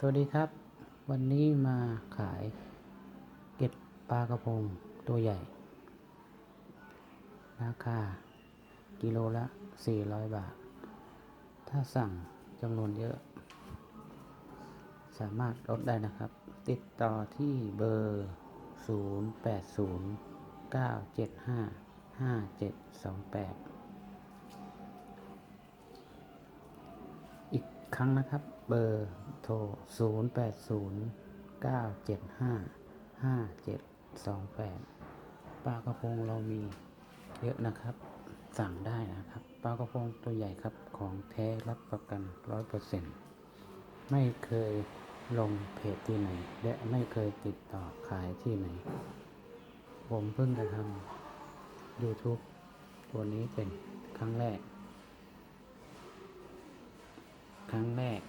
สวัสดีครับ วันนี้มาขายเก็ดปลากระพงตัวใหญ่ ราคากิโลละ 400 บาท ถ้าสั่งจำนวนเยอะ สามารถลดได้นะครับ ติดต่อที่เบอร์ 080 975 5728 อีก ครั้งนะครับ เบอร์โทร 0 8 0 9 7 5 5 7 2 8 ปลากระพงเรามีเยอะนะครับ สั่งได้นะครับ ปลากระพงตัวใหญ่ครับของแท้รับประกัน 100%ไม่เคยลงเพจที่ไหน และไม่เคยติดต่อขายที่ไหน ผมเพิ่งจะทำ YouTube ตัวนี้เป็นครั้งแรก รั้งแรก